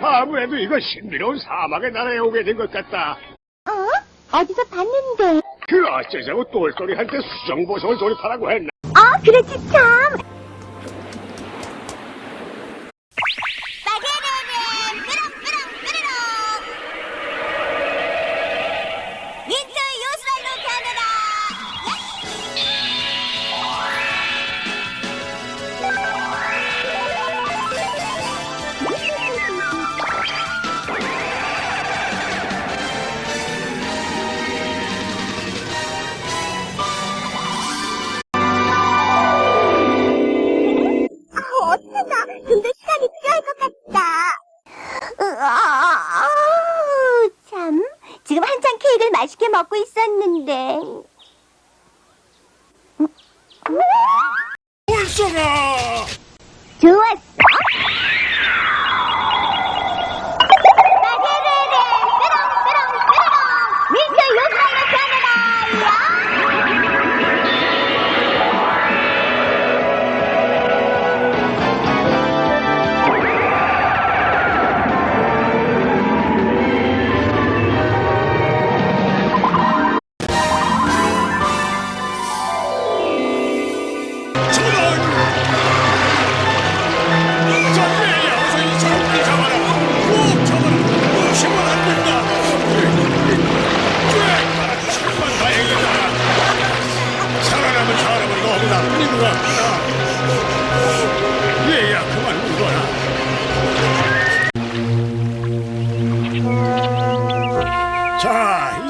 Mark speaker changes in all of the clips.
Speaker 1: 아무래도 이거 신비로운 사막의 나라에 오게 된 것 같다.
Speaker 2: 어? 어디서 봤는데?
Speaker 1: 그 어쩌자고 똘똘이한테 수정보석을 조립하라고 했나?
Speaker 2: 어, 그렇지 참. 먹고 있었는데.
Speaker 1: 불쌍아!
Speaker 2: 좋았어.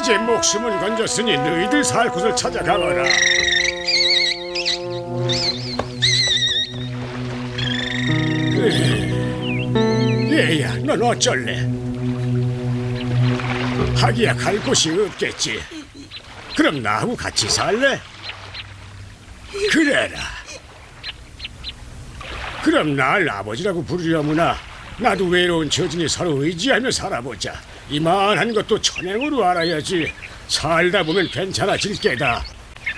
Speaker 1: 이제 목숨은 건졌으니 너희들 살 곳을 찾아가거라. 얘야, 넌 어쩔래? 하기야 갈 곳이 없겠지. 그럼 나하고 같이 살래? 그래라. 그럼 날 아버지라고 부르려무나 나도 외로운 처진이 서로 의지하며 살아보자. 이만한 것도 천행으로 알아야지. 살다 보면 괜찮아질 게다.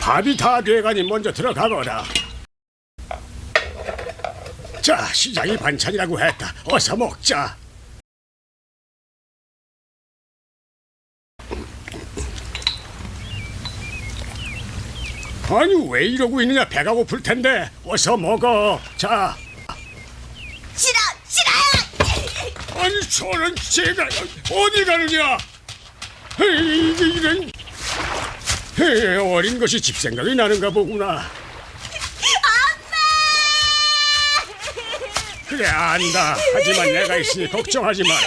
Speaker 1: 밥이 다 돼가니 먼저 들어가거라. 자, 시장이 반찬이라고 했다. 어서 먹자. 아니 왜 이러고 있느냐 배가 고플 텐데 어서 먹어 자
Speaker 2: 싫어, 싫어요.
Speaker 1: 아니 저는 제가 어디 가느냐? 이게 이런. 에이, 어린 것이 집 생각이 나는가 보구나. 그래 안다. 하지만 내가 있으니 걱정하지 마라.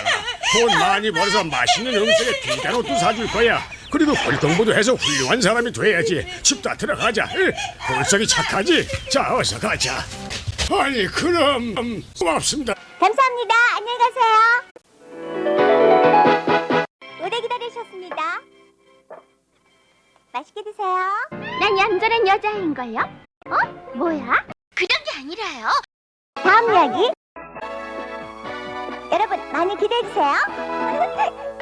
Speaker 1: 돈 많이 벌어서 맛있는 음식에 귀한 옷도 사줄 거야. 그리고 활동부도 해서 훌륭한 사람이 돼야지. 집 다 들어가자. 에, 볼석이 착하지? 자 어서 가자. 아니 그럼 음, 고맙습니다
Speaker 2: 감사합니다. 안녕히 가세요. 오래 기다리셨습니다. 맛있게 드세요. 난 얌전한 여자인걸요? 어? 뭐야?
Speaker 3: 그런 게 아니라요.
Speaker 2: 다음 이야기. 여러분 많이 기대해 주세요.